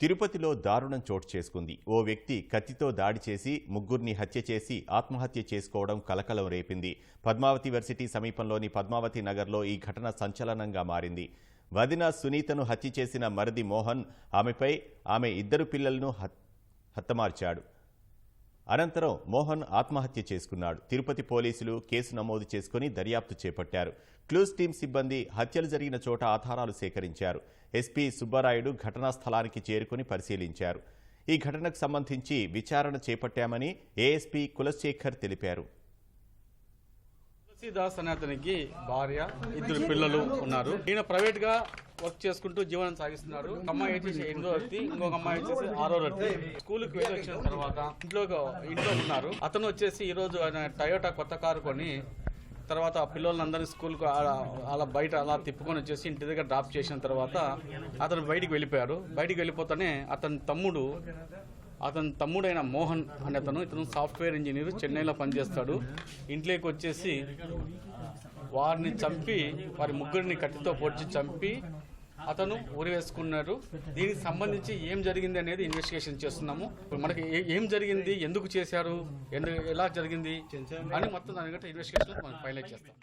తిరుపతిలో దారుణం చోటు చేసుకుంది. ఓ వ్యక్తి కత్తితో దాడి చేసి ముగ్గురిని హత్య చేసి ఆత్మహత్య చేసుకోవడం కలకలం రేపింది. పద్మావతి వర్సిటీ సమీపంలోని పద్మావతి నగర్లో ఈ ఘటన సంచలనంగా మారింది. వదిన సునీతను హత్య చేసిన మరది మోహన్ ఆమెపై ఆమె ఇద్దరు పిల్లలను హతమార్చాడు అనంతరం మోహన్ ఆత్మహత్య చేసుకున్నాడు. తిరుపతి పోలీసులు కేసు నమోదు చేసుకుని దర్యాప్తు చేపట్టారు. క్లూస్ టీం సిబ్బంది హత్యలు జరిగిన చోట ఆధారాలు సేకరించారు. ఎస్పీ సుబ్బారాయుడు ఘటనా స్థలానికి చేరుకుని పరిశీలించారు. ఈ ఘటనకు సంబంధించి విచారణ చేపట్టామని ఏఎస్పీ కులశేఖర్ తెలిపారు. తులసీదాస్ అనే అతనికి భార్య ఇద్దరు పిల్లలు ఉన్నారు. ఈయన ప్రైవేట్గా వర్క్ చేసుకుంటూ జీవనం సాగిస్తున్నాడు ఒక అమ్మాయి వచ్చేసి ఎనిమిదో రత్తి ఇంకొక అమ్మాయి వచ్చేసి ఆరో రత్తి స్కూల్కి వెళ్ళి వచ్చిన తర్వాత ఇంట్లో ఇంట్లో ఉన్నారు. అతను వచ్చేసి ఈ రోజు ఆయన టయోటా కొత్త కారు కొని తర్వాత ఆ పిల్లలందరినీ స్కూల్కు అలా బయట అలా తిప్పుకొని వచ్చేసి ఇంటి దగ్గర డ్రాప్ చేసిన తర్వాత అతను బయటికి వెళ్ళిపోయారు. బయటికి వెళ్ళిపోతానే అతని తమ్ముడు అతని తమ్ముడైన మోహన్ అనే అతను ఇతను సాఫ్ట్వేర్ ఇంజనీర్ చెన్నైలో పనిచేస్తాడు. ఇంట్లోకి వచ్చేసి వారిని చంపి వారి ముగ్గురిని కట్టితో పొడిచి చంపి అతను ఉరి వేసుకున్నారు దీనికి సంబంధించి ఏం జరిగింది అనేది ఇన్వెస్టిగేషన్ చేస్తున్నాము. మనకి ఏ- ఏం జరిగింది? ఎందుకు చేశారు? ఎందుకు ఎలా జరిగింది? అని మొత్తం దాని ఇన్వెస్టిగేషన్ మనం ఫైనలైజ్ చేస్తాం.